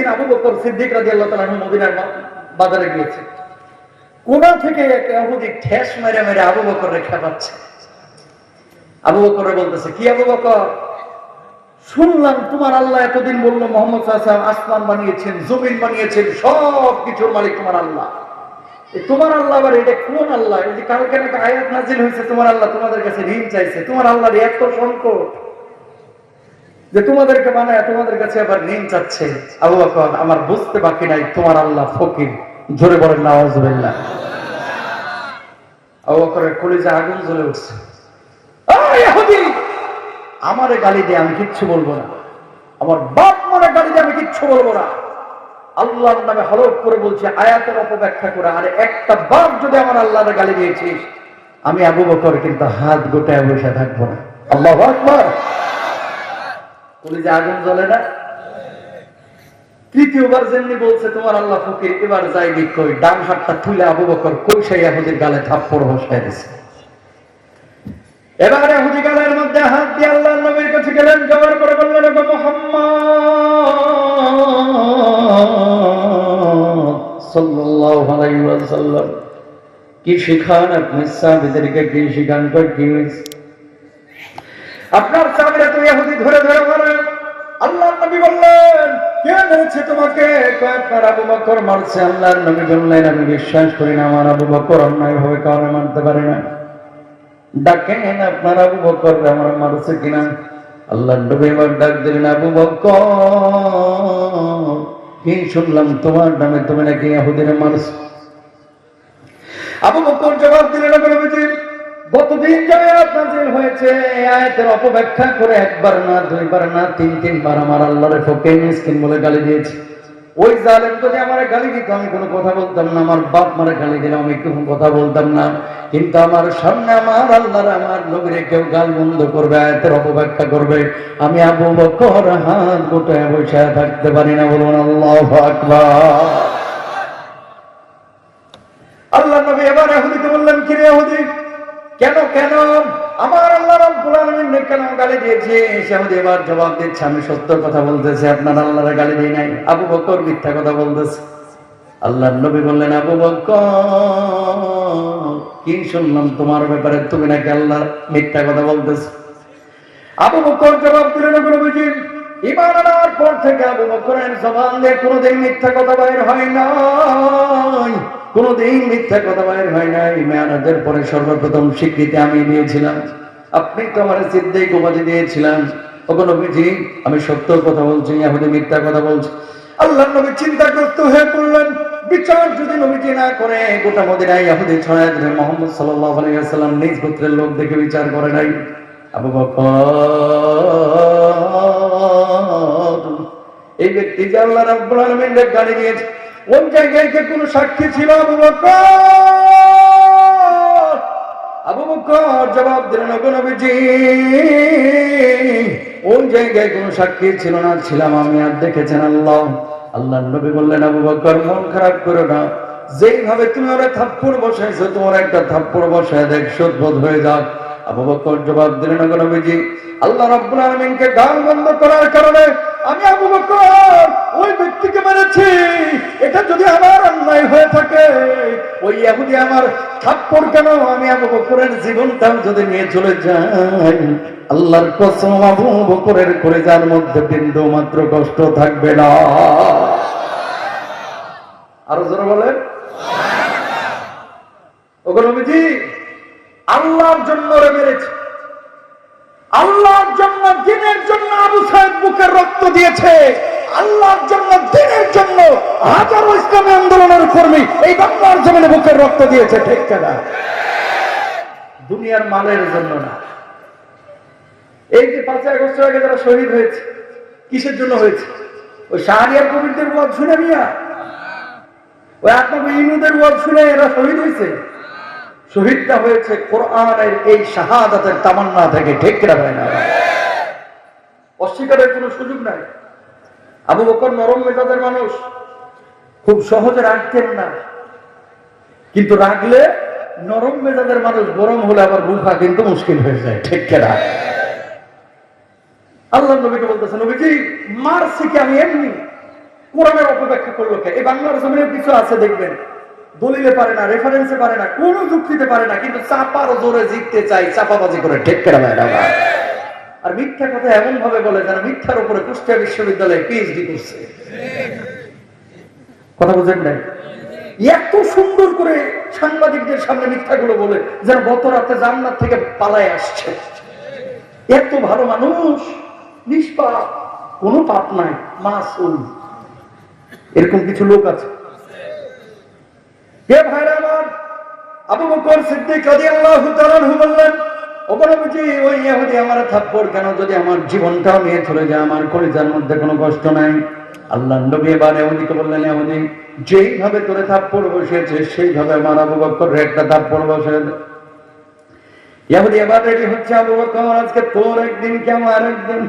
একদিন আবু বকর সিদ্দিক রাজি আল্লাহ তালা মদিনার বাজারে গিয়েছে। কোনা থেকে ঠেস মেরে মেরে আবু বকর রেখা পাচ্ছে আবু বকর বলতেছে, কি আবু বকর? শুনলাম তোমার আল্লাহ এতদিন বলল, মোহাম্মদ আসমান বানিয়েছেন, জমিন বানিয়েছেন সব কিছুর মালিক তোমার আল্লাহ। তোমার আল্লাহ আবার এটা কোন আল্লাহ? কালকে আয়াত নাজিল হয়েছে, তোমার আল্লাহ তোমাদের কাছে ঋণ চাইছে, তোমার আল্লাহর এত সংকট। যে তোমাদেরকে বানায় তোমাদের কাছে আবার ঋণ চাচ্ছে। আবু বকর, আমার বুঝতে বাকি নাই, তোমার আল্লাহ ফকির। জোরে বলেন দিয়ে আমি না। আমি একটা বাপ যদি আমার গালি দিয়েছিস, আমি আবু বকর কিন্তু হাত গোটায় বসে থাকব না। আল্লাহ কলিজা আগুন জ্বলে না? তৃতীয়বার যেমনি বলছে তোমার আল্লাহ ফকির, এবার যাই কই ডান হাতটা তুলে আবু বকর কইসাই এহুদির গালে থাপ্পড় বসায় দিছে। এবারে হুদি গালের মধ্যে হাত দিয়ে আল্লাহ নবীর কাছে গেলেন যাওয়ার পরে বললেন, "ওগো মুহাম্মদ সাল্লাল্লাহু আলাইহি ওয়াসাল্লাম, কি শিখান আপনি সাহাবীদেরকে, কি শিখান কই কি আপনার সামনে তো ইহুদি ধরে ধরে মারে আল্লাহর নবী বললেন, কে মেরেছে তোমাকে? কয় আপনার আবু বকর মারছে, আল্লাহর নবী বললেন, আমি বিশ্বাস করি না, আমার আবু বকর অন্যায় ভাবে কারণে মারতে পারে না। ডাকেন আপনার আবু বকর, আমার মারছে কিনা আল্লাহ নবী এবার ডাক দিলেন, আবু বকর, কি শুনলাম তোমার নামে তুমি নাকি ইহুদিরে মারছো? আবু বকর জবাব দিলেন নাযিল হয়েছে আয়াতের অপব্যাখ্যা করে একবার না, দুইবার না, তিন, তিনবার আমার আল্লাহর মিসকিন বলে গালি দিয়েছে। ওই জালেম যদি আমার গালি দিত, আমি কোনো কথা বলতাম না, আমার বাপ গালি দিলে আমি কোনো কথা বলতাম না। কিন্তু আমার সামনে আমার আল্লাহর আমার নবীরে কেউ গাল বন্ধ করবে, আয়াতের অপব্যাখ্যা করবে। আমি আবু বকর হাত গোটায় বসে থাকতে পারি না, বলুন আল্লাহ আকবার। আল্লাহ নবী এবার এহুদিকে বললেন কি রে এহুদি কেন কেন? আমার আল্লাহ রাব্বুল আলামিন কেন গালি দিয়েছে। এসে আমাদের এবার জবাব দিচ্ছে, আমি সত্য কথা বলতেছি, আপনার আল্লাহর গালি দিই নাই। আবু বকর মিথ্যা কথা বলতেছে। আল্লাহ নবী বললেন, আবু বকর, কি শুনলাম তোমার ব্যাপারে? তুমি নাকি আল্লাহ মিথ্যা কথা বলতেছ? আবু বকর জবাব দিলেন নবীজি ইমান আনার পর থেকে আবু বকরের জবান দিয়ে কোনোদিন মিথ্যা কথা বাইর হয় নাই। কোনোদিন মিথ্যা কথা বাইর হয় নাই। মেয়ানাদের পরে সর্বপ্রথম স্বীকৃতি আমি দিয়েছিলাম আপনি তো আমার সিদ্ধেই উপাধি দিয়েছিলাম ওগো নবীজি, আমি সত্য কথা বলছি এখন মিথ্যা কথা বলছি। আল্লাহ নবী চিন্তাগ্রস্ত হয়ে পড়লেন। বিচার যদি নবীজি না করে, গোটা মদিনায় ইয়াহুদি ছড়ায় দিলেন মোহাম্মদ সাল্লাল্লাহু আলাইহি ওয়াসাল্লাম নিজ গোত্রের লোক দেখে বিচার করে নাই। আবু বকর, এই ব্যক্তি যে আল্লাহ রাব্বুল আলামিন গালি দিয়েছে কোন জায়গায় যে কোনো সাক্ষী ছিল আবু বকর? আবু বকর জবাব দিলেন নবীজি ওই জায়গায় কোনো সাক্ষী ছিল না? ছিলাম আমি আর দেখেছেন আল্লাহ। আল্লাহ নবী বললেন, আবু বকর, মন খারাপ করো না। যেইভাবে তুমি ওরা থাপ্পড় বসাইছো, তোমার একটা থাপ্পড় বসায় দেখ শোধবোধ হয়ে যাক। আবু বকর জবাব দিলেন নবীজি, আল্লাহ রাব্বুল আলামিনকে গান বন্ধ করার কারণে আমি আবু বকর, ওই ব্যক্তিকে মেরেছি। এটা যদি আমার অন্যায় হয়ে থাকে, ওই ইহুদি আমার থাপ্পড় কেন? আমি আবু বকরের জীবনটাও যদি নিয়ে চলে যাই, আল্লাহর কসম আবু বকরের কলেজার মধ্যে বিন্দু মাত্র কষ্ট থাকবে না। আরও জোরে বলেন। ওগো নবীজি, আল্লাহর জন্য মেরেছে। আল্লাহর জন্য দিনের জন্য আবু সাহেব বুকের রক্ত দিয়েছে। আল্লাহর জন্য দিনের জন্য হাজারো ইসলামী আন্দোলনের কর্মী এই বাংলার জমিনে বুকের রক্ত দিয়েছে, ঠিক কেনা? দুনিয়ার মালের জন্য না। এই যে পাঁচই আগস্ট আগে যারা শহীদ হয়েছে, কিসের জন্য হয়েছে? ওই শাহরিয়ার কবিরদের ওয়াজ শুনে মিয়া? ওই আপনার ইনুদের ওয়াজ শুনে এরা শহীদ হয়েছে? শহীদটা হয়েছে কোরআনের এই শাহাদাতের তামান্না থেকে ঠিক রাখবে না। অস্বীকারের কোনো সুযোগ নাই। আবু বকর নরম মেজাজের মানুষ, খুব সহজে রাখতেন না? কিন্তু রাখলে নরম মেজাজের মানুষ গরম হলে আবার রুখা কিন্তু মুশকিল হয়ে যায়, ঠিক কেনা? আল্লাহ নবীকে বলতেছে, নবীজি, মারছি কি আমি এমনি? কোরআনের অপব্যাখ্যা করল কে? এই বাংলার জমিনের কিছু আছে দেখবেন। দলিলে পারে না রেফারেন্সে পারে না, কোন যুক্তিতে পারে না, কিন্তু চাপার জোরে জিততে চাই, চাপাবাজি করে ঠিক করে আর মিথ্যা কথা এমন ভাবে বলে যারা মিথ্যার উপরে কুষ্টিয়া বিশ্ববিদ্যালয়ে পিএইচডি করছে। কথা বুঝেন নাই? এত সুন্দর করে সাংবাদিকদের সামনে মিথ্যাগুলো বলে যেন গত রাতে জান্নাত থেকে পালায় আসছে। এত ভালো মানুষ, নিষ্পাপ, কোনো পাপ নাই, মাসুম। এরকম কিছু লোক আছে। কষ্ট নাই এবার যেইভাবে তোরে থাপ্পড় বসিয়েছে, সেইভাবে আমার আবু বকর একটা থাপ্পড় বসে। ইহুদি এবার রেডি হচ্ছে, আবু বকর, আজকে তোর একদিন কি আমার একদিন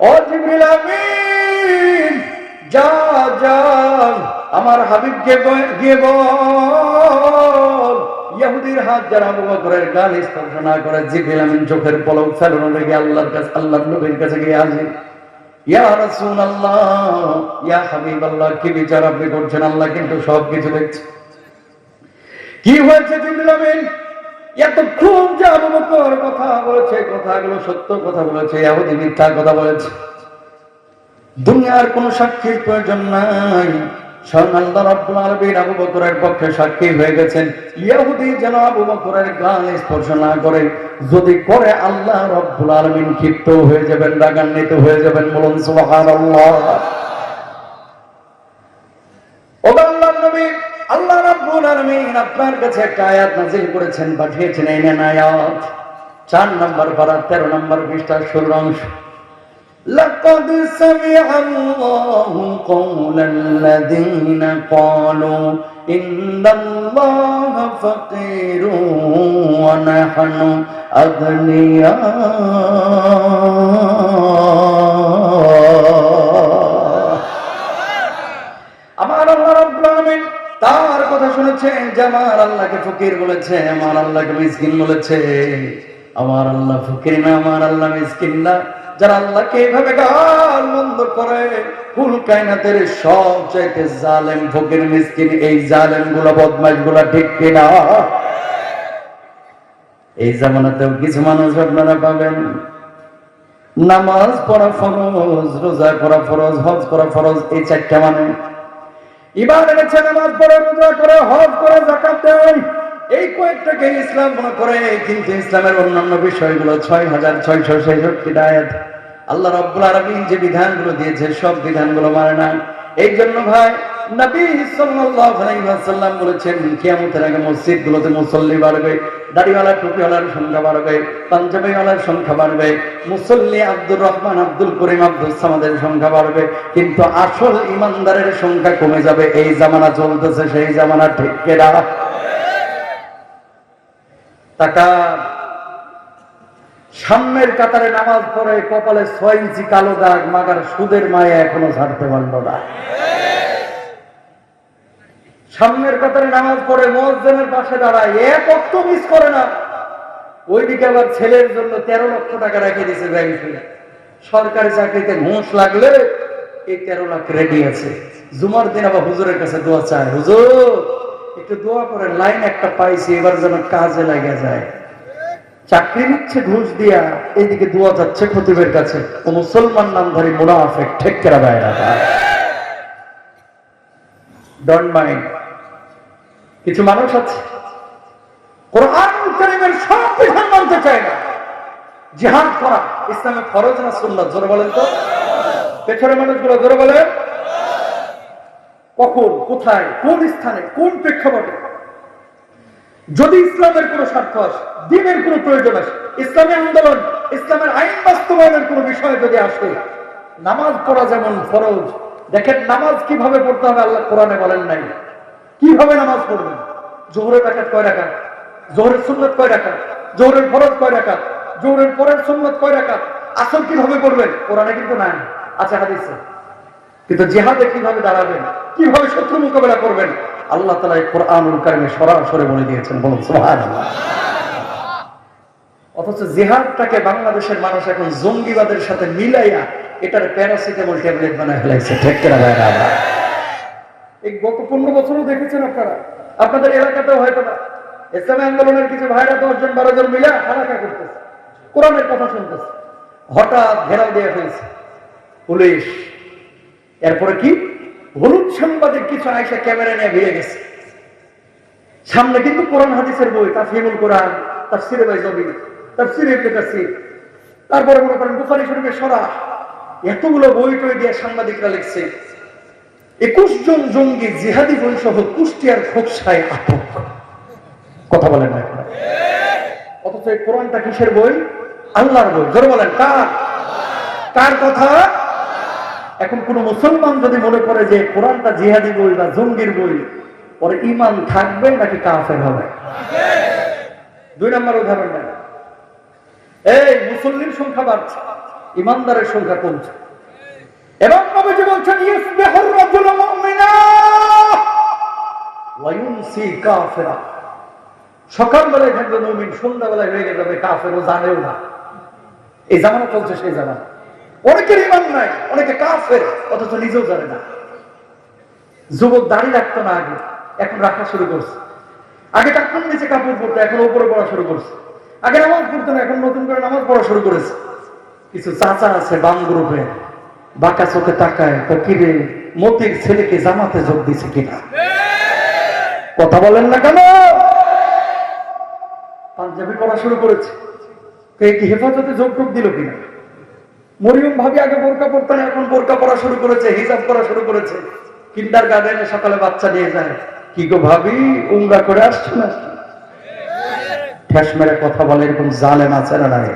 ও জিবরিল আমিন, যা যা, আমার হাবিবকে গিয়ে বল। ইহুদির হাত যারা আবু বকরের গাল স্পর্শ না করে জিবরিল আমিন চোখের পলক চালানো লেগে আল্লাহর কাছে, আল্লাহর নবীর কাছে গিয়ে হাজির। ইয়া ইয়া কি বিচার আপনি করছেন? আল্লাহ কিন্তু সব কিছু দেখছে। কি হয়েছে এতক্ষণ যে আবু বকর কথা বলেছে, কথাগুলো সত্য কথা বলেছে ইহুদি মিথ্যা কথা বলেছে। দুনিয়ার কোনো সাক্ষীর প্রয়োজন নাই। সাক্ষী হয়ে গেছেন। ইহুদি যেন আবু বকরের গান স্পর্শ না করে, যদি করে আল্লাহ রাব্বুল আলামিন ক্ষিপ্ত হয়ে যাবেন, রাগান্বিত হয়ে যাবেন, বলুন আল্লাহ রাব্বুল আলামিন আপনার কাছে একটা আয়াত নাযিল করেছেন পাঠিয়েছেন এই নেন আয়াত চার নম্বর পারা তেরো নম্বর পৃষ্ঠা ষোলো অংশ لقد سمع الله قول الذين قالوا إن الله فقير ونحن أغنياء তার কথা শুনেছে, যে আমার আল্লাহকে ফকির বলেছে, আমার আল্লাহকে মিসকিন বলেছে। আমার আল্লাহ ফকির না, আমার আল্লাহ মিসকিন না। যারা আল্লাহকে এইভাবে গাল মন্দ করে, ফুল কায়নাতের সব চাইতে জালেম, ফকির, মিসকিন, এই জালেমগুলা বদমাইশগুলা ঠিক কিনা? এই জামানাতেও কিছু মানুষ আপনারা পাবেন। নামাজ পড়া ফরজ, রোজা করা ফরজ, হজ করা ফরজ, এই চারটা মানে এই কয়েকটাকে ইসলাম করে ইসলামের অন্যান্য বিষয়গুলো ছয় হাজার ছয়শো যে বিধানগুলো দিয়েছে, সব বিধানগুলো মানে না। এই জন্য ভাই, নবী সাল্লাল্লাহু বলেছেন, কিয়ামতের আগে মসজিদগুলোতে মুসল্লি বাড়বে। দাড়িওয়ালা টুপিওয়ালার সংখ্যা বাড়বে, পাঞ্জাবিওয়ালার সংখ্যা বাড়বে, মুসল্লি আব্দুর রহমান, আব্দুল করিম, আব্দুল সামাদের সংখ্যা বাড়বে, কিন্তু আসল ইমানদারের সংখ্যা কমে যাবে। এই জামানা চলতেছে, সেই জামানা ঠিক কেনা টাকা সামনের কাতারে নামাজ পড়ে কপালে ছয় ইঞ্চি কালো দাগ, মাগার সুদের মায়ে এখনও ছাড়তে পারল না। সামনের কাতারে নামাজ পড়ে মসজিদের পাশে দাঁড়ায়, এক অক্ট মিস করে না। ওইদিকে আবার ছেলের জন্য তেরো লক্ষ টাকা রেখে দিয়েছে ব্যাংকে সরকারি চাকরিতে ঘুষ লাগলে এই তেরো লাখ রেডি আছে জুমার দিন আবার হুজুরের কাছে দোয়া চায়, হুজুর, একটু দোয়া করে লাইন একটা পাইছি, এবার যেন কাজে লাগে যায়। চাকরি নিচ্ছে, ঘুষ দিয়া, এইদিকে দোয়া যাচ্ছে খতিবের কাছে। ও মুসলমান নামধারী মুনাফেক ঠেকেরা দেয় না। ডন্ট মাইন্ড কিছু মানুষ আছে। সব বিধান মানতে চায় না। জিহাদ করা, ইসলামে ফরজ না বলেন তো। পেছনে মানুষগুলো কখন, কোথায়, কোন স্থানে, কোন প্রেক্ষাপটে? যদি ইসলামের কোন স্বার্থ আসে, দিনের কোন প্রয়োজন আসে, ইসলামী আন্দোলন, ইসলামের আইন বাস্তবায়নের কোন বিষয় যদি আসে, নামাজ পড়া যেমন ফরজ, দেখেন নামাজ কীভাবে পড়তে হবে আল্লাহ কোরআনে বলেন নাই। কীভাবে নামাজ পড়বেন? জোহরের রাখাত কয় রাখাত জোহরের সুন্নত কয় রাখাত জোহরের ফরজ কয় রাখাত জোহরের পরের সুন্নত কয় রাখাত আসল কীভাবে করবেন কোরআনে কিন্তু নাই। আচ্ছা হাদিসে। কিন্তু জেহাদে কীভাবে দাঁড়াবেন? কীভাবে শত্রু মোকাবেলা করবেন? আল্লাহ তালা কোরআনুল কারিমে সরাসরি বলে দিয়েছেন, বলুন, সুবহানাল্লাহ। অথচ জেহাদটাকে বাংলাদেশের মানুষ এখন জঙ্গিবাদের সাথে মিলাইয়া এটার প্যারাসিটামল ট্যাবলেট বানায় ফেলাইছে। ঠিক কিনা ভাইরা? আমার? এই গত পনেরো বছরও দেখেছেন আপনারা। আপনাদের এলাকাতেও হয়তো না ইসলামী আন্দোলনের কিছু ভাইরা দশজন, বারো জন মিলে হালাকা করতেছে। কোরআনের কথা শুনতেছে। হঠাৎ ঘেরাও দিয়ে ফেলছে। পুলিশ। এরপরে কি? হলুদ সাংবাদিক কিছু আয়সা ক্যামেরা নিয়ে ভিড়ে গেছে। সামনে কিন্তু কোরআন হাদিসের বই তাফহিমুল কোরআন, তাফসিরে বাইজাবি তাফসিরে ইবনে কাসির। তারপরে মনে করেন বুখারী শরীফের সরা এতগুলো বই টই দিয়ে সাংবাদিকরা লিখছে। একুশ জন জঙ্গি জিহাদি সহ কুষ্টিয়ার খোকসায় আটক। কথা বলেন অথচ এই কোরআনটা কিসের বই? আল্লাহর বই। জোরে বলেন, কার? কার কথা? এখন কোন মুসলমান যদি মনে করে যে কোরআনটা জিহাদি বই বা জঙ্গির বই পরে ইমান থাকবে নাকি কাফের হবে? দুই নম্বর উদাহরণ নেন। এই মুসল্লির সংখ্যা বাড়ছে, ইমানদারের সংখ্যা কমছে। এবং বলছেন যুবক রাখতো না আগে, এখন রাখা শুরু করছে। আগে নিচে কাপড় পরতো, এখন উপরে পড়া শুরু করছে। আগে নামাজ পড়তো না, এখন নতুন করে নামাজ পড়া শুরু করেছে। কিছু চাচা আছে বাম গ্রুপে বাঁকা চোখে তাকায় তো কি রে মতির ছেলেকে জামাতে যোগ দিছে কিনা? কথা বলেন না কেন? পাঞ্জাবি পড়া শুরু করেছে। কি হেফাজতে যোগ টোক দিল কিনা? মরিয়ম ভাবি আগে বোরকা পড়তো না, এখন বোরকা পড়া শুরু করেছে হিসাব করা শুরু করেছে। কিন্ডার গার্ডেনে সকালে বাচ্চা নিয়ে যায়। কি গো ভাবি, উমরা করে আসছো না? ঠেস মেরে কথা বলে, এরকম জালেম আছে না নাই?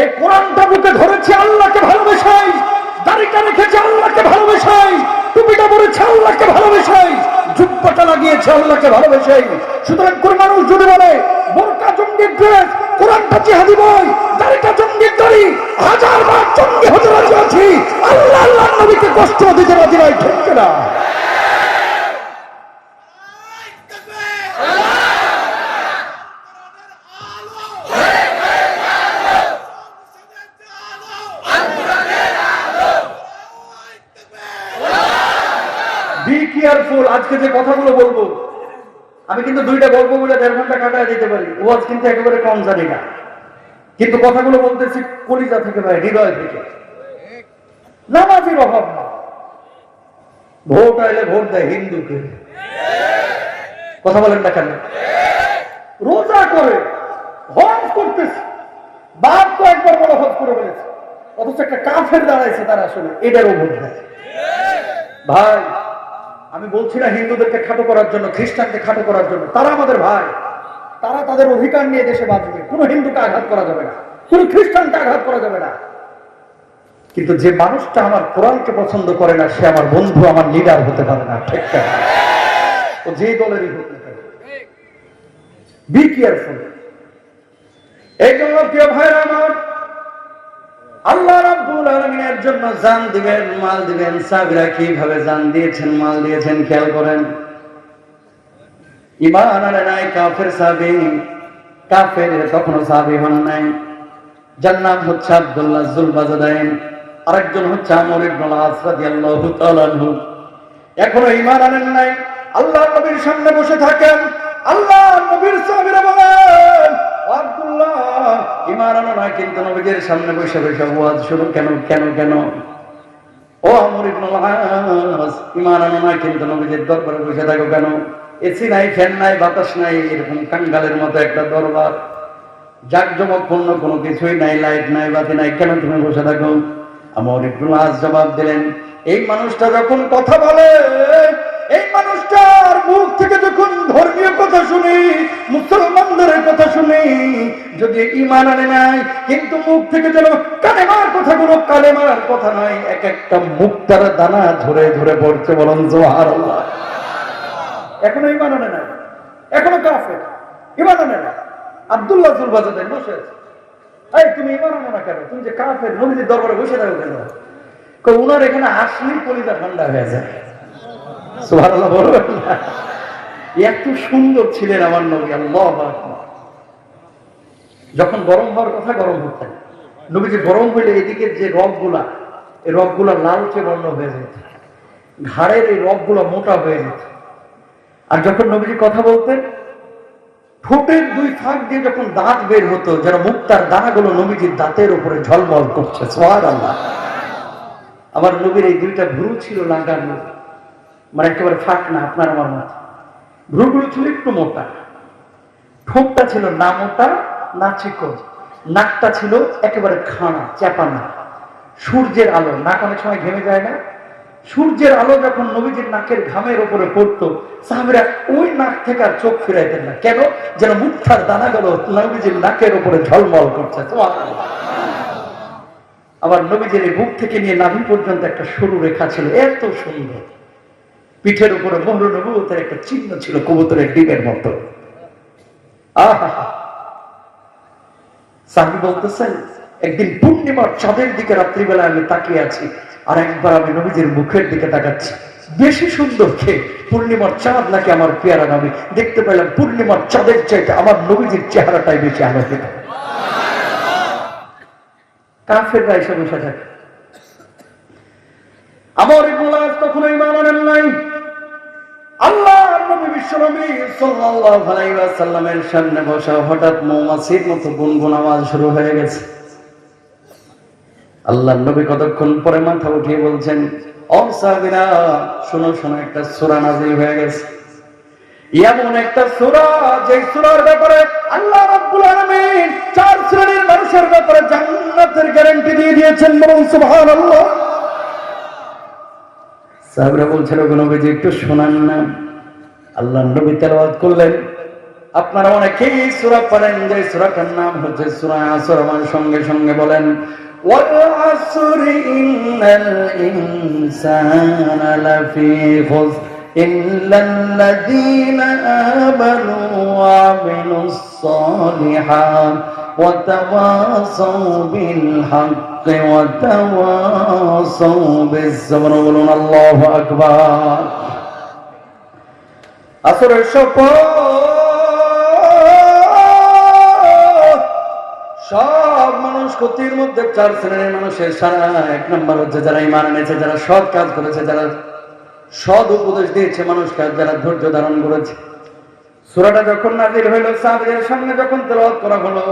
এই কোরআনটা বুকে ধরেছে আল্লাহকে ভালোবেসাই, দাড়িটা রেখেছে আল্লাহকে ভালোবেসাই, টুপিটা পরেছে আল্লাহকে ভালোবেসাই, জুব্বাটা লাগিয়েছে আল্লাহকে ভালোবেসাই। সুতরাং কোন মানুষ যদি বলে, বোরকা জঙ্গির ড্রেস কোরআনটা জিহাদি বই, দাড়িটা জঙ্গির দাড়ি, হাজার বার জঙ্গি হতে রাজি আছি, আল্লাহ আল্লাহ নবীকে কষ্ট দিতে রাজি নাই ঠিক না বি কেয়ারফুল আজকে যে কথাগুলো বলব, আমি কিন্তু দুইটা গল্প বলে দেড় ঘণ্টা কাটায় দিতে পারি। ওয়াজ কিন্তু একেবারে কম জানি না। কিন্তু কথাগুলো বলতেছি কলিজা থেকে ভাই হৃদয় থেকে। নামাজের অভাব না। ভোট আইলে ভোট দেয় হিন্দুকে। কথা বলেন না কেন? রোজা করে হজ করতেছে। বাপ তো একবার বড় হজ করে ফেলেছে। অথচ একটা কাফের দাঁড়াইছে তারা আসলে এটারও ভোট দেয়। ভাই আমি বলছি না হিন্দুদেরকে খাটো করার জন্য, খ্রিস্টানকে খাটো করার জন্য। তারা আমাদের ভাই। তারা তাদের অধিকার নিয়ে দেশে বাঁচবে। কোনো হিন্দুকে আঘাত করা যাবে না। কোনো খ্রিস্টানকে আঘাত করা যাবে না। কিন্তু যে মানুষটা আমার কোরআনকে পছন্দ করে না, সে আমার বন্ধু, আমার লিডার হতে পারে না। ঠিক ও যে দলেরই হোক না বি কেয়ারফুল এই জন্য প্রিয় ভাইরা আমার আল্লাহ রাব্বুল আলামিনের জন্য জান দিবেন, মাল দিবেন। কীভাবে জান দিয়েছেন, মাল দিয়েছেন খেয়াল করেন। ইমান নাই কাফের কাফের সাবি হন নাই। যার নাম হচ্ছে আব্দুল্লাহ জুলবাজাদাইন। আরেকজন হচ্ছে আমর ইবনুল এখনও ইমান আনেন নাই। আল্লাহ নবীর সামনে বসে থাকেন। আল্লাহ নবীর বলেন সামনে বসে বসে কেন কেন কেন? ও বসে থাকো কেন? এসি নাই বাতাস নাই, এরকম কাঙ্গালের মতো একটা দরবার। জাকজমক পূর্ণ কোনো কিছুই নাই, লাইট নাই, বাতি নাই, কেন তুমি বসে থাকো? আমার ইবনুল জবাব দিলেন, এই মানুষটা যখন কথা বলে এই মানুষটার মুখ থেকে যখন ধর্মীয় কথা শুনি, মুসলমানদের কথা শুনি, যদি ইমান আনে নাই, কিন্তু মুখ থেকে যেন কালেমার কথা, কোনো কালেমার কথা নয় এক একটা মুক্তার দানা ধরে ধরে পড়ছে বলুন জোহার এখনও ইমান আনে নাই? এখনও কাফে ইমান আনে না আব্দুল্লাহ জুলবাজাদের বসে আছে। এই, তুমি ইমান আনো না কেন? তুমি যে কাফের নবীদের দরবারে বসে থাকো কেন? উনার এখানে আসলেই কলিজা ঠান্ডা হয়ে যায়। এত সুন্দর ছিলেন আমার নবী, আল্লাহ যখন গরম হওয়ার কথা গরম হতেন নবীজি গরম হইলে এদিকে যে রগগুলা এই রগগুলা লালচে বর্ণ হয়ে যেত। ঘাড়ের এই রগগুলা মোটা হয়ে যেত। আর যখন নবীজি কথা বলতেন, ঠোঁটের দুই ফাঁক দিয়ে যখন দাঁত বের হতো, যেন মুক্তার দানাগুলো নবীজির দাঁতের উপরে ঝলমল করছে আমার নবীর এই দুইটা ভ্রু ছিল লাগানো। মানে একেবারে ফাঁক না, আপনার আমার মাথা ভ্রুগুলো ছিল একটু মোটা। ঠোঁটটা ছিল না মোটা, না চিকন। নাকটা ছিল একেবারে খানা চাপানা সূর্যের আলো, নাক অনেক সময় ঘেমে যায় না। সূর্যের আলো যখন নবীজির নাকের ঘামের উপরে পড়তো, সাহাবিরা ওই নাক থেকে আর চোখ ফিরাইতেন না। কেন? যেন দানা দানাগুলো নবীজির নাকের উপরে ঝলমল করছে। আবার নবীজির বুক থেকে নিয়ে নাভি পর্যন্ত একটা সরু রেখা ছিল। এত সুন্দর। পিঠের উপরে মোহর নবুতের একটা চিহ্ন ছিল, কবুতরের ডিমের মতো। আহা! বলতেছেন, একদিন পূর্ণিমার চাঁদের দিকে রাত্রিবেলা আমি তাকিয়ে আছি, আর একবার আমি নবীজির মুখের দিকে তাকাচ্ছি। বেশি সুন্দর খেয়ে পূর্ণিমার চাঁদ নাকি আমার পেয়ারা নবী দেখতে পেলাম পূর্ণিমার চাঁদের চাইতে আমার নবীজির চেহারাটাই বেশি আলোকিত। কাফেররা এসে বসে থাকে। আমার কখনো ইমান আনেন নাই। কতক্ষণ পরে মাথা উঠিয়ে বলছেন শোনো শোনো, একটা সূরা নাযিল হয়ে গেছে। এমন একটা সূরা যে সূরার ব্যাপারে আল্লাহ চার শ্রেণির মানুষের ব্যাপারে জান্নাতের গ্যারান্টি দিয়ে দিয়েছেন বলুন সুবহানাল্লাহ। সাহাবরা বলছেন, ওগো নবীজি, একটু শোনান না। আল্লাহ নবী তেলাওয়াত করলেন আপনারা অনেকেই সূরা পড়েন যে সূরাটার নাম হচ্ছে সূরা আসর আমার সঙ্গে সঙ্গে বলেন ওয়াল আসরি ইন্নাল ইনসানা লাফি খুস إلا الذين آمنوا وعملوا الصالحات وتواصوا بالحق وتواصوا بالصبر বলুন الله أكبر আসরের শপথ। সব মানুষ ক্ষতির মধ্যে চার শ্রেণির মানুষের সারা। এক নম্বর হচ্ছে যারা ইমান এনেছে, যারা সৎ কাজ করেছে, যারা সৎ উপদেশ দিয়েছে মানুষকে, যারা ধৈর্য ধারণ করেছে। সূরাটা যখন নাজিল হইল, সাহাবীদের সামনে যখন তেলাওয়াত করা হলো,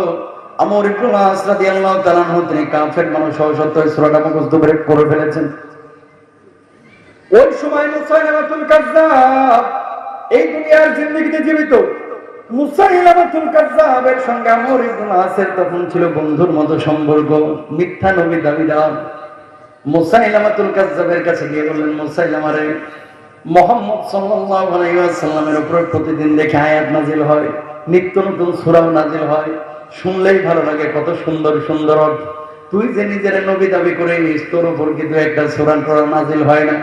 আমর ইবনে আস রাদিয়াল্লাহু তাআলা তিনি কাফের মানুষ সত্ত্বেও এই সূরাটা মুখস্থ করে ফেলেছেন। ওই সময় মুসাইলামাতুল কাজ্জাব এই দুনিয়ার জিন্দগিতে জীবিত। তখন ছিল বন্ধুর মতো সম্পর্ক, মিথ্যা নবী কাছে গিয়ে মোহাম্মদ উপর প্রতিদিন দেখে আয়াত নাজিল হয়, নিত্য নতুন সূরাও নাজিল হয়। শুনলেই ভালো লাগে, কত সুন্দর সুন্দর তুই যে নিজের নবী দাবি করে তোর উপর কিন্তু একটা সূরা নাজিল হয় না।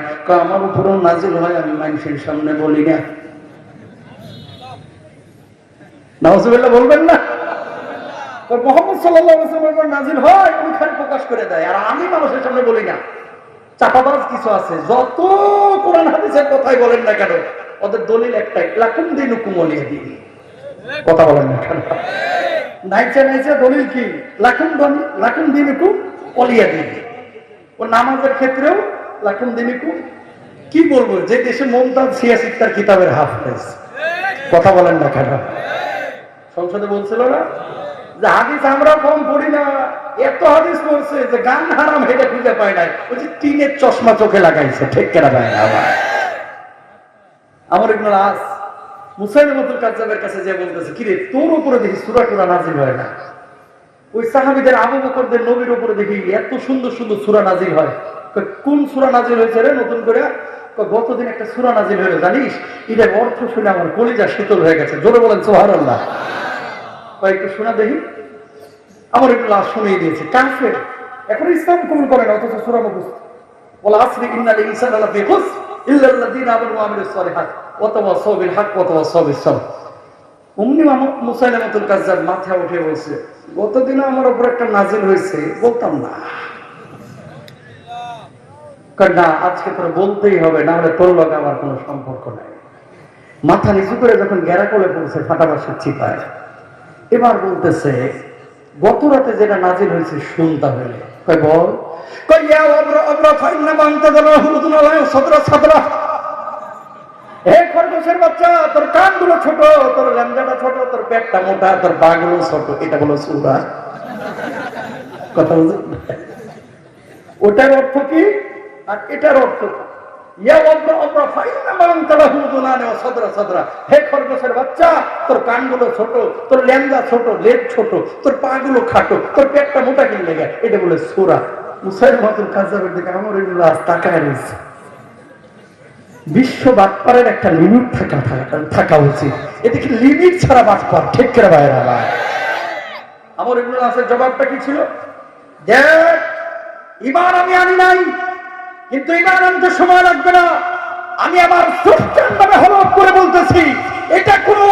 আমার উপরও নাজিল হয়, আমি মানুষের সামনে বলি না। নাউজুবিল্লাহ বলবেন না? মোহাম্মদ নাজিল হয়, উনি খালি প্রকাশ করে দেয়। আর আমি মানুষের সামনে বলি না। চাপাবাজ কিছু আছে, যত কোরআন হাদিসের কথাই বলেন না কেন, ওদের দলিল একটাই, লাকুম দিন কুমলিয়ে দিন। কথা বলেন না কেন? নাইচা নাইচা দলিল কি? লাকুম লাকুম অলিয়া দিন। ও নামাজের ক্ষেত্রেও লাকুম দিন কু বলব, যে দেশে মমতাজ সিয়াসিক তার কিতাবের হাফেজ। কথা বলেন না কেন? সংসদে বলছিল না যে হাদিস আমরা কম পড়ি না। এত হাদিস পড়ছে যে গান হারাম হেঁটে খুঁজে পায় নাই। ওই যে টিনের চশমা চোখে লাগাইছে, ঠিক কেনা পায় না আবার আমার এগুলো আস কাছে যে বলতেছে, কিরে, তোর উপরে দেখি সুরা টুরা হয় না? ওই সাহাবিদের আবু বকরদের নবীর উপরে দেখি এত সুন্দর সুন্দর সুরা নাজিল হয়। কোন সুরা নাজিল হয়েছে রে নতুন করে? গতদিন একটা সুরা নাজিল হলো, জানিস? এটার অর্থ শুনে আমার কলিজা শীতল হয়ে গেছে। জোরে বলেন সোহার আল্লাহ একটু শোনা দেখি। আমার একটু লাশ শুনিয়ে দিয়েছে। কাফের। এখন ইসলাম কবুল করেন অথচ সুরা মুখস্থ। বলা উঠে আমার উপর একটা নাজিল হয়েছে। বলতাম, না। না, আজকে তোর বলতেই হবে, না হলে তোর লগে আমার কোনো সম্পর্ক নাই। মাথা নিচু করে যখন গেরা করে পড়ছে ফাটাবাসের চিপায় এবার বলতেছে, গত রাতে যেটা নাজিল হয়েছে, শুনতে হলে কয়, বল। ইয়া আলাইহি সদরা হে খরগোশের বাচ্চা, তোর কানগুলো ছোট, তোর ল্যাংজাটা ছোট, তোর পেটটা মোটা, তোর বাগুলো ছোট। এটা হলো সুরা। কথা বুঝলেন? ওটার অর্থ কি? আর এটার অর্থ কি? তোর কানগুলো ছোট, তোর ছোট ছোট, তোর খাটো, তোর মোটা এটা বলে বিশ্ব বাটপারের একটা লিমিট থাকা থাকা- উচিত। এদিকে লিমিট ছাড়া বাটপার? ঠিক করে বাইরে আমার এগুলো জবাবটা কি ছিল? দেখ, ইমান আমি আনি নাই। কিন্তু ইমান আনতে সময় লাগবে না। আমি আমার নামে হলফ করে বলতেছি, এটা কোনো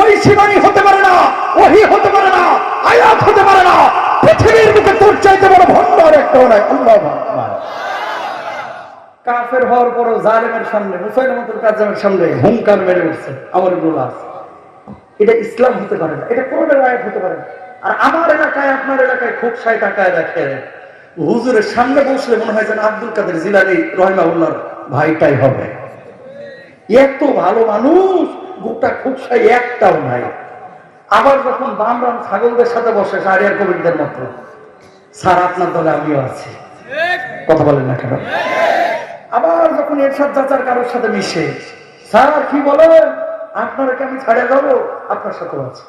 ওই সীমানি হতে পারে না, ওহি হতে পারে না, আয়াত হতে পারে না। পৃথিবীর বুকে তোর চাইতে বড় ভণ্ডার একটা নাই, আল্লাহ। কাফের হওয়ার পরও জালেমের সামনে মুসাইলামতুল কাজামের সামনে হুঙ্কার মেরে উঠছে, আমার এগুলো আছে। এটা ইসলাম হতে পারে না, এটা কোরআনের আয়াত হতে পারে না। আর আমার এলাকায়, আপনার এলাকায় খুব সাই টাকায় রাখে হুজুরের সামনে বসলে মনে হয় যেন আব্দুল কাদের জিলানি রহিমাউল্লাহর ভাইটাই হবে। এত ভালো মানুষ, গোটা খুব সাই একটাও নাই। আবার যখন বাম রাম ছাগলদের সাথে বসে সারিয়ার কবিরদের মতো, স্যার, আপনার দলে আমিও আছি। কথা বলেন না কেন? আবার যখন এরশাদ চাচার কারোর সাথে মিশে, স্যার, কি বলেন? আপনারা কি আমি ছাড়িয়ে যাব, আপনার সাথে আছে।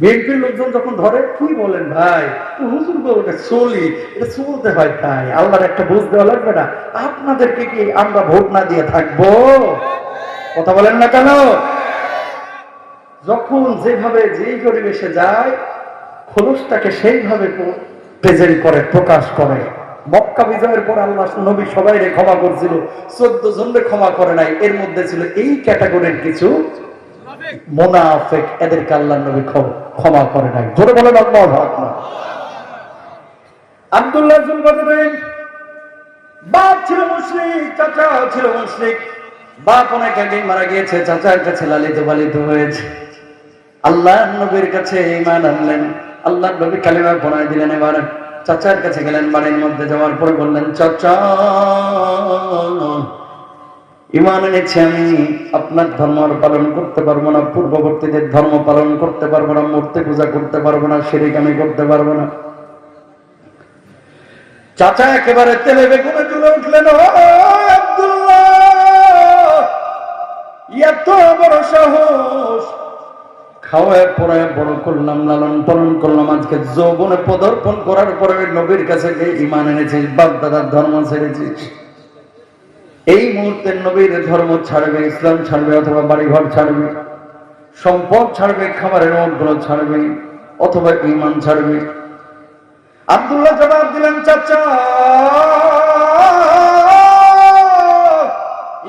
বিএনপির লোকজন যখন ধরে কি বলেন ভাই হুজুর বলবে চলি, এটা চলতে হয় তাই আল্লাহর একটা বুঝ দেওয়া লাগবে না। আপনাদেরকে কি আমরা ভোট না দিয়ে থাকব? কথা বলেন না কেন? যখন যেভাবে যেই পরিবেশে যায়, খোলসটাকে সেইভাবে প্রেজেন্ট করে, প্রকাশ করে। মক্কা বিজয়ের পর আল্লাহ নবী সবাই ক্ষমা করছিল, চোদ্দ জনরে ক্ষমা করে নাই। এর মধ্যে ছিল এই ক্যাটাগরির কিছু মোনাফেক এদেরকে আল্লাহ নবী ক্ষমা করে নাই। ধরে বলেন আল্লাহ বাপ ছিল মুশরিক, চাচা ছিল মুশরিক। বাপ অনেক মারা গিয়েছে লালিত হয়েছে। আল্লাহ নবীর কাছে ইমান আনলেন। আল্লাহ নবী কালিমা বনায় দিলেন এবার। চাচার কাছে গেলেন বাড়ির মধ্যে যাওয়ার পর বললেন, চাচা ইমান এনেছি আমি, আপনার ধর্ম পালন করতে পারব না, পূর্ববর্তীদের ধর্ম পালন করতে পারব না, মূর্তি পূজা করতে পারব না, শিরিক আমি করতে পারব না। চাচা একেবারে তেলে বেগুনে তুলে উঠলেন এত বড় সাহস! খাওয়ায় পড়ায় বড় করলাম, লালন পালন করলাম, আজকে যৌবনে পদার্পণ করার পরে নবীর কাছে গিয়ে ইমান এনেছিস বাপ দাদার ধর্ম ছেড়েছিস। এই মুহূর্তে নবীর ধর্ম ছাড়বে, ইসলাম ছাড়বে, অথবা বাড়িঘর ছাড়বে, সম্পদ ছাড়বে, খাবারের নোটগুলো ছাড়বে, অথবা ইমান ছাড়বে। আব্দুল্লাহ জবাব দিলেন, চাচা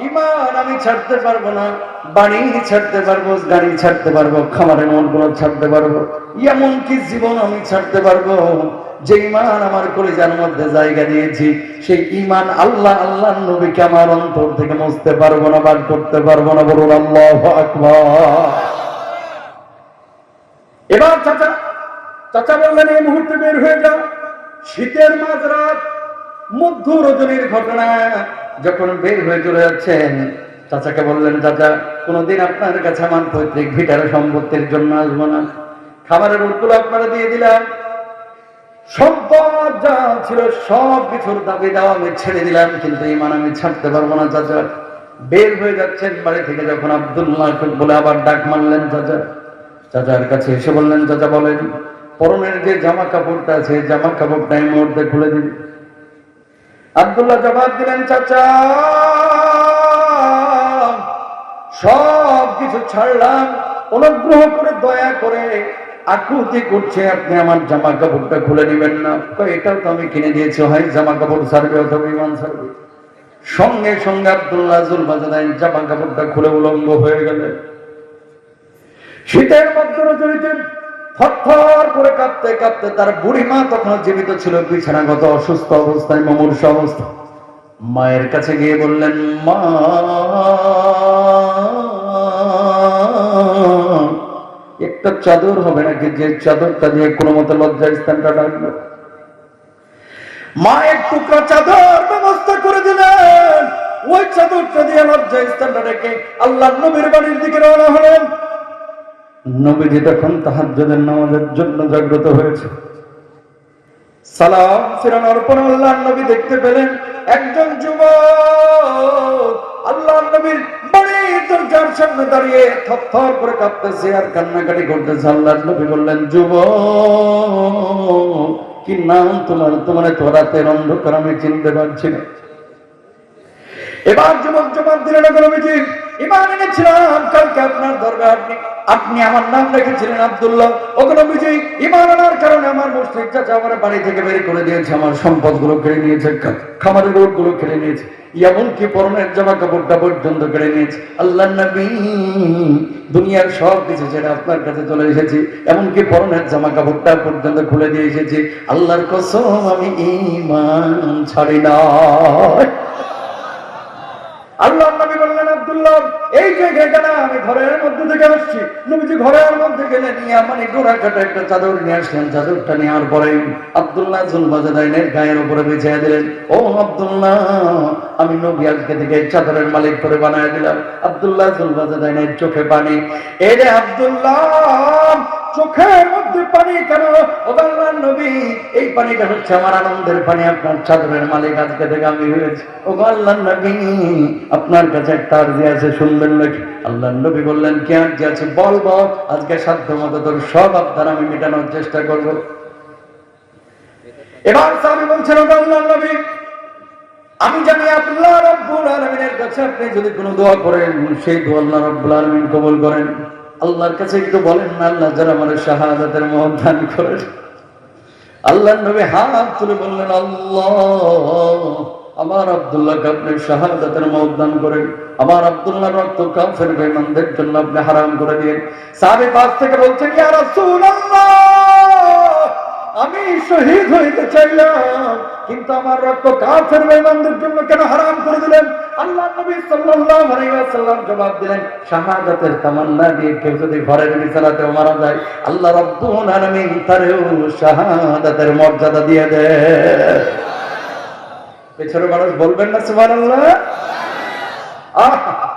ইমান আমি ছাড়তে পারব না, বাড়ি ছাড়তে পারব, গাড়ি ছাড়তে পারব খামারের মনগুলো ছাড়তে পারব। এমন কি জীবন আমি ছাড়তে পারব। যে ইমান আমার কলিজার মধ্যে জায়গা দিয়েছি সেই ইমান আল্লাহ আল্লাহ নবীকে আমার অন্তর থেকে মুছতে পারব না, বার করতে পারব না, বলুন আল্লাহ এবার চাচা চাচা বললেন, এই মুহূর্তে বের হয়ে যাও। শীতের মাঝরাত মধ্য রজনীর ঘটনা। যখন বের হয়ে চলে যাচ্ছেন, চাচাকে বললেন, চাচা, কোনোদিন আপনার কাছে আমার পৈতৃক ভিটার সম্পত্তির জন্য আসব না। খাবারের উটগুলো আপনারা দিয়ে দিলাম সম্পদ যা ছিল সব কিছুর দাবি দেওয়া আমি ছেড়ে দিলাম, কিন্তু ইমান আমি ছাড়তে পারব না, চাচা। বের হয়ে যাচ্ছেন বাড়ি থেকে যখন আব্দুল্লাহ বলে আবার ডাক মারলেন, চাচা। চাচার কাছে এসে বললেন, চাচা, বলেন, পরনের যে জামা কাপড়টা আছে জামা কাপড়টা এই মুহূর্তে খুলে দিন। আব্দুল্লাহ জবাব দিলেন, চাচা, সব কিছু ছাড়লাম। অনুগ্রহ করে দয়া করে আকুতি করছে? আপনি আমার জামা কাপড়টা খুলে নেবেন না। কয়, এটাও তো আমি কিনে দিয়েছি হয় জামা কাপড় ছাড়বে অথবা বিমান ছাড়বে? সঙ্গে সঙ্গে আব্দুল্লাহ জুল বাজাদাইন জামা কাপড়টা খুলে উলঙ্গ হয়ে গেলে। শীতের মধ্যে জড়িতেন থরথর করে কাঁপতে কাঁপতে তার বুড়ি মা তখন জীবিত ছিল বিছানাগত অসুস্থ অবস্থায় মমূর্ষ অবস্থা। মায়ের কাছে গিয়ে বললেন মা একটা চাদর হবে নাকি? যে চাদরটা দিয়ে কোনো মতো লজ্জা স্থানটা ডাকলো মা এক টুকরা চাদর ব্যবস্থা করে দিলেন। ওই চাদরটা দিয়ে লজ্জা স্থানটা রেখে আল্লাহ নবীর বাড়ির দিকে রওনা হলেন। নবীজি তখন তাহাজ্জুদের নামাজের জন্য জাগ্রত হয়েছে। সালাম ফিরানোর পর আল্লাহ নবী দেখতে পেলেন একজন যুবক। আল্লাহ নবীর বাড়ির দরজার সামনে দাঁড়িয়ে থরথর করে কাঁপতেছে আর কান্নাকাটি করতেছে। আল্লাহ নবী বললেন যুব কি নাম তোমার? তোমার তো রাতের অন্ধকার, আমি চিনতে পারছি না। এবার যুবক জবাব দিলেন এবার এনেছিলাম, কালকে আপনার দরবার আপনি আপনি আমার নাম রেখেছিলেন আব্দুল্লাহ। ওখানে বিজয়ী ইমান আনার কারণে আমার মুসলিম চাচা আমার বাড়ি থেকে বের করে দিয়েছে, আমার সম্পদগুলো কেড়ে নিয়েছে খামারের রোডগুলো কেড়ে নিয়েছে, এমনকি পরনের জামা কাপড়টা পর্যন্ত কেড়ে নিয়েছে। আল্লাহ দুনিয়ার সব কিছু ছেড়ে আপনার কাছে চলে এসেছি, এমনকি পরনের জামা কাপড়টা পর্যন্ত খুলে দিয়ে এসেছি। আল্লাহর কসম, আমি ইমান ছাড়ি না আল্লাহ নবী বললেন, আব্দুল্লাহ এই যে ঘেটাটা আমি ঘরের মধ্যে থেকে আসছি। নবীজি ঘরের মধ্যে গেলে নিয়ে আমার কাটা একটা চাদর নিয়ে আসলেন। চাদরটা পরে গায়ের উপরে বিছিয়ে দিলেন। ও আব্দুল্লাহ, আমি নবী আজকে থেকে চাদরের মালিক করে বানায় দিলাম। আব্দুল্লাহ জুলবাজাদাইনের চোখে পানি। এরে আব্দুল্লাহ চোখের মধ্যে পানি কেন? ও আল্লাহর নবী, এই পানিটা হচ্ছে আমার আনন্দের পানি। আপনার চাদরের মালিক আজকে থেকে আমি হয়েছি। ও আল্লাহ নবী, আপনার কাছে একটা আর্জি আছে শুনবেন নাকি? আল্লাহ নবী বললেন, কি আর্জি আছে? বল বল। আজকে সাধ্য মতো তোর সব আপনার আমি মেটানোর চেষ্টা করব। এবার স্বামী বলছেন, ও আল্লাহ নবী, আমি জানি আল্লাহ রব্বুল আলামিনের কাছে আপনি যদি কোনো দোয়া করেন, সেই দোয়া আল্লাহ রব্বুল আলামিন কবুল করেন। আল্লাহর কাছে একটু বলেন না, আল্লাহ যারা আমার শাহাদাতের মহৎ দান করেন আল্লাহ নবী হাত তুলে বললেন, আল্লাহ, আমার আব্দুল্লাহকে আপনি শাহাদাতের দান করেন আমার আব্দুল্লাহ রক্ত কাফের বেমানদের জন্য আপনি হারাম করে দিয়ে সাবে পাশ থেকে বলছেন কি রাসূলুল্লাহ! আমি শহীদ হইতে চাইলাম, কিন্তু আমার রক্ত কাফের বেঈমানদের জন্য কেন হারাম করে দিলেন? আল্লাহ নবী সাল্লাল্লাহু আলাইহি ওয়াসাল্লাম জবাব দিলেন, শাহাদাতের তামান্না দিয়ে কেউ যদি ঘরের বিছানাতেও মারা যায়, আল্লাহ রাব্বুল আলামিন তারেও শাহাদাতের মর্যাদা দিয়ে দেয় পেছনে মানুষ বলবেন না সুবহানাল্লাহ? আহ